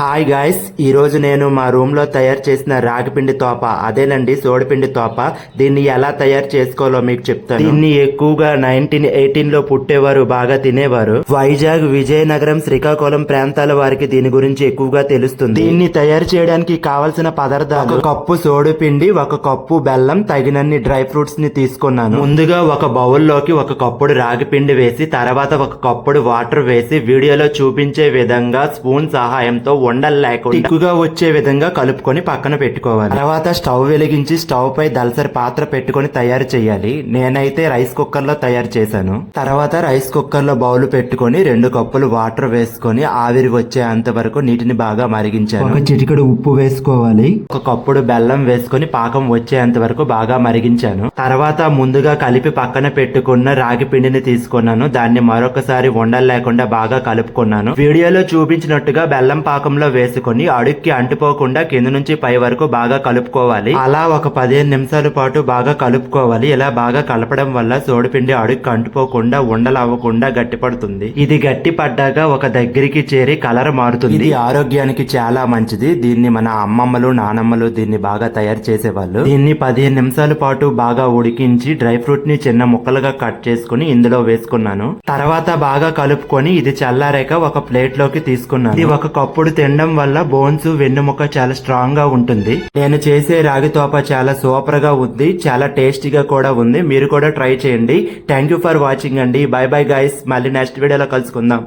Hi guys ఈ రోజు నేను మా రూమ్లో తయారు చేసిన రాగిపిండి తోప అదేనండి సోడిపిండి తోప. దీన్ని ఎలా తయారు చేసుకోవాలో మీకు చెప్తాను. దీన్ని ఎక్కువగా నైన్టీన్ ఎయిటీన్లో పుట్టేవారు బాగా తినేవారు. వైజాగ్ విజయనగరం శ్రీకాకుళం ప్రాంతాల వారికి దీని గురించి ఎక్కువగా తెలుస్తుంది. దీన్ని తయారు చేయడానికి కావలసిన పదార్థాలు. ఒక కప్పు సోడిపిండి ఒక కప్పు బెల్లం తగినన్ని డ్రై ఫ్రూట్స్ని తీసుకున్నాను. ముందుగా ఒక బౌల్లోకి ఒక కప్పుడు రాగిపిండి వేసి తర్వాత ఒక కప్పుడు వాటర్ వేసి వీడియోలో చూపించే విధంగా స్పూన్ సహాయంతో ఉండలు లేకుండా ఎక్కువగా వచ్చే విధంగా కలుపుకొని పక్కన పెట్టుకోవాలి. తర్వాత స్టవ్ వెలిగించి స్టవ్ పై దలసరి పాత్ర పెట్టుకొని తయారు చేయాలి. నేనైతే రైస్ కుక్కర్లో తయారు చేశాను. తర్వాత రైస్ కుక్కర్లో బౌల్ పెట్టుకొని రెండు కప్పులు వాటర్ వేసుకొని ఆవిరి వచ్చేంత వరకు నీటిని బాగా మరిగించాను. ఒక చిటికెడు ఉప్పు వేసుకోవాలి. ఒక కప్పుడు బెల్లం వేసుకొని పాకం వచ్చేంత వరకు బాగా మరిగించాను. తర్వాత ముందుగా కలిపి పక్కన పెట్టుకున్న రాగి పిండిని తీసుకున్నాను. దాన్ని మరొకసారి ఉండలు లేకుండా బాగా కలుపుకున్నాను. వీడియోలో చూపించినట్టుగా బెల్లం పాకంలో వేసుకొని అడుక్కి అంటిపోకుండా కింద నుంచి పై వరకు బాగా కలుపుకోవాలి. అలా ఒక పదిహేను నిమిషాల పాటు బాగా కలుపుకోవాలి. ఇలా బాగా కలపడం వల్ల సోడిపిండి అడుక్కి అంటుకోకుండా ఉండలు అవ్వకుండా గట్టిపడుతుంది ఇది గట్టి పడ్డాక ఒక దగ్గరికి చేరి కలర్ మారుతుంది. ఇది ఆరోగ్యానికి చాలా మంచిది. దీన్ని మన అమ్మమ్మలు నానమ్మలు దీన్ని బాగా తయారు చేసేవాళ్ళు. దీన్ని పదిహేను నిమిషాల పాటు బాగా ఉడికించి డ్రై ఫ్రూట్ని చిన్న ముక్కలుగా కట్ చేసుకుని ఇందులో వేసుకున్నాను. తర్వాత బాగా కలుపుకొని ఇది చల్లారాక ఒక ప్లేట్లోకి తీసుకున్నాను. ఇది ఒక కప్పుడు తినడం వల్ల బోన్స్ వెన్నుముక చాలా స్ట్రాంగ్గా ఉంటుంది. నేను చేసే రాగి తోప చాలా సూపర్గా ఉంది చాలా టేస్టీగా కూడా ఉంది. మీరు కూడా ట్రై చేయండి. థ్యాంక్ యూ ఫర్ వాచింగ్ అండి. బై బై గైస్ మళ్ళీ నెక్స్ట్ వీడియోలో కలుసుకుందాం.